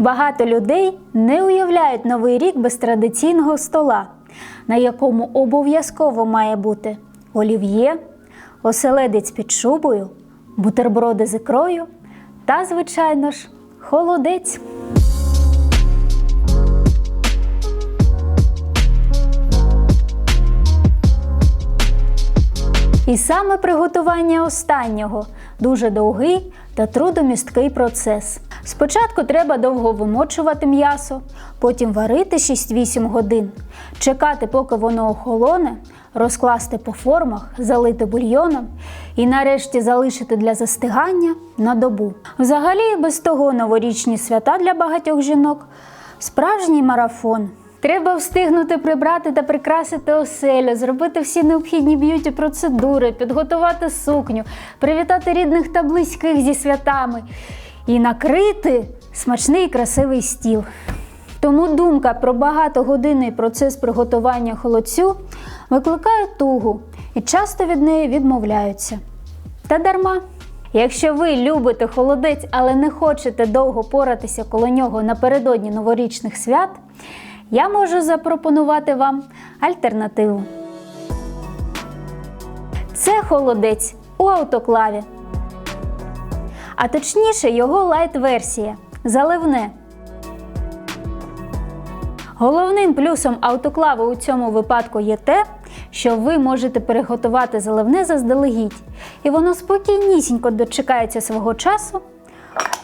Багато людей не уявляють новий рік без традиційного стола, на якому обов'язково має бути олів'є, оселедець під шубою, бутерброди з ікрою та, звичайно ж, холодець. І саме приготування останнього дуже довгий та трудомісткий процес. Спочатку треба довго вимочувати м'ясо, потім варити 6-8 годин, чекати, поки воно охолоне, розкласти по формах, залити бульйоном і нарешті залишити для застигання на добу. Взагалі, без того новорічні свята для багатьох жінок справжній марафон. Треба встигнути прибрати та прикрасити оселю, зробити всі необхідні б'юті процедури, підготувати сукню, привітати рідних та близьких зі святами і накрити смачний і красивий стіл. Тому думка про багатогодинний процес приготування холодцю викликає тугу і часто від неї відмовляються. Та дарма. Якщо ви любите холодець, але не хочете довго поратися коло нього напередодні новорічних свят, я можу запропонувати вам альтернативу. Це холодець у автоклаві. А точніше, його лайт-версія заливне. Головним плюсом автоклави у цьому випадку є те, що ви можете переготувати заливне заздалегідь, і воно спокійнісінько дочекається свого часу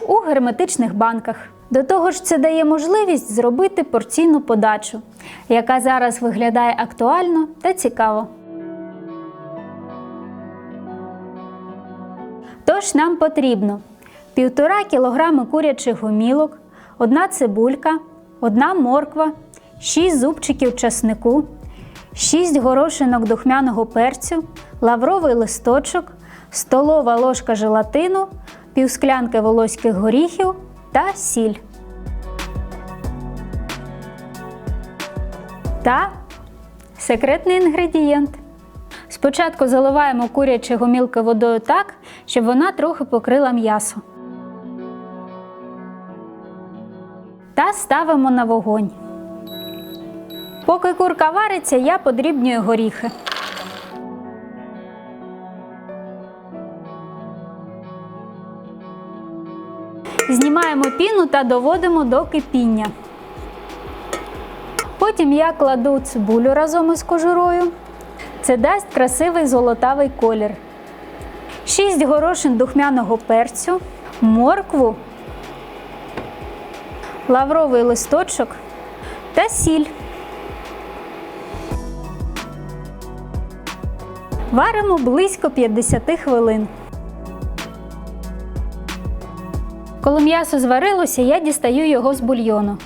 у герметичних банках. До того ж, це дає можливість зробити порційну подачу, яка зараз виглядає актуально та цікаво. Тож нам потрібно 1,5 кг курячих гомілок, одна цибулька, одна морква, 6 зубчиків часнику, 6 горошинок духмяного перцю, лавровий листочок, столова ложка желатину, півсклянки волоських горіхів та сіль. Та секретний інгредієнт. Спочатку заливаємо курячі гомілки водою так, щоб вона трохи покрила м'ясо. Та ставимо на вогонь. Поки курка вариться, я подрібнюю горіхи. Знімаємо піну та доводимо до кипіння. Потім я кладу цибулю разом із кожурою. Це дасть красивий золотавий колір. 6 горошин духмяного перцю, моркву, лавровий листочок та сіль. Варимо близько 50 хвилин. Коли м'ясо зварилося, я дістаю його з бульйону.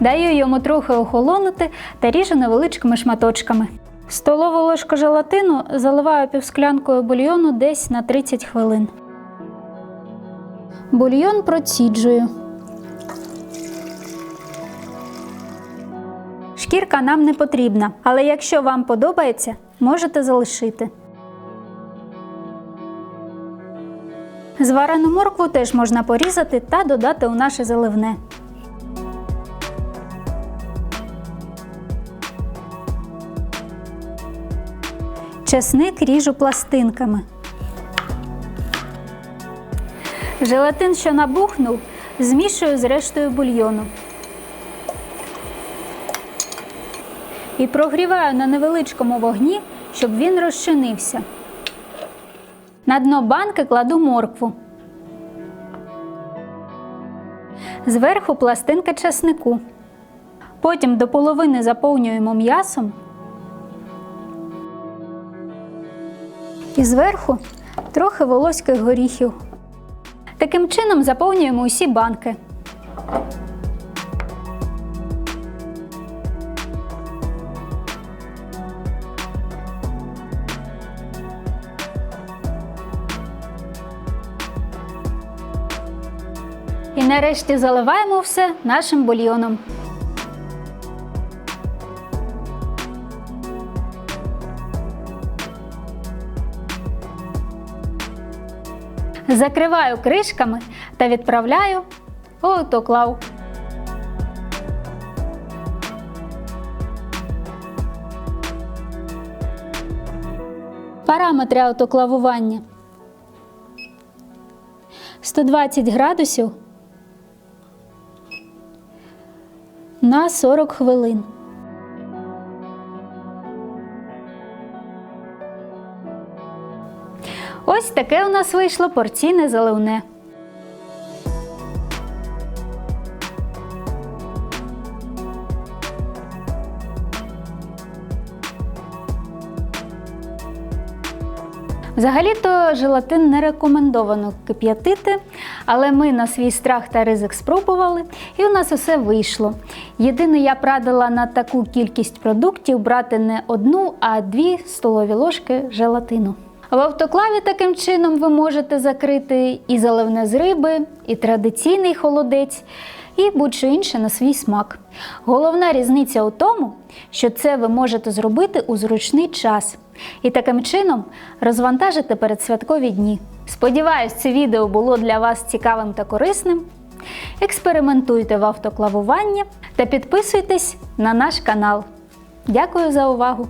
Даю йому трохи охолонути та ріжу невеличкими шматочками. Столову ложку желатину заливаю півсклянкою бульйону десь на 30 хвилин. Бульйон проціджую. Шкірка нам не потрібна, але якщо вам подобається, можете залишити. Зварену моркву теж можна порізати та додати у наше заливне. Чесник ріжу пластинками. Желатин, що набухнув, змішую з рештою бульйону. І прогріваю на невеличкому вогні, щоб він розчинився. На дно банки кладу моркву. Зверху пластинка часнику. Потім до половини заповнюємо м'ясом. І зверху трохи волоських горіхів. Таким чином заповнюємо усі банки. Нарешті заливаємо все нашим бульйоном. Закриваю кришками та відправляю у автоклав. Параметри автоклавування 120 градусів на 40 хвилин. Ось таке у нас вийшло порційне заливне. Взагалі-то желатин не рекомендовано кип'ятити, але ми на свій страх та ризик спробували, і у нас усе вийшло. Єдине, я б радила на таку кількість продуктів брати не одну, а дві столові ложки желатину. В автоклаві таким чином ви можете закрити і заливне з риби, і традиційний холодець, і будь-що інше на свій смак. Головна різниця у тому, що це ви можете зробити у зручний час і таким чином розвантажити передсвяткові дні. Сподіваюсь, це відео було для вас цікавим та корисним. Експериментуйте в автоклавуванні та підписуйтесь на наш канал. Дякую за увагу!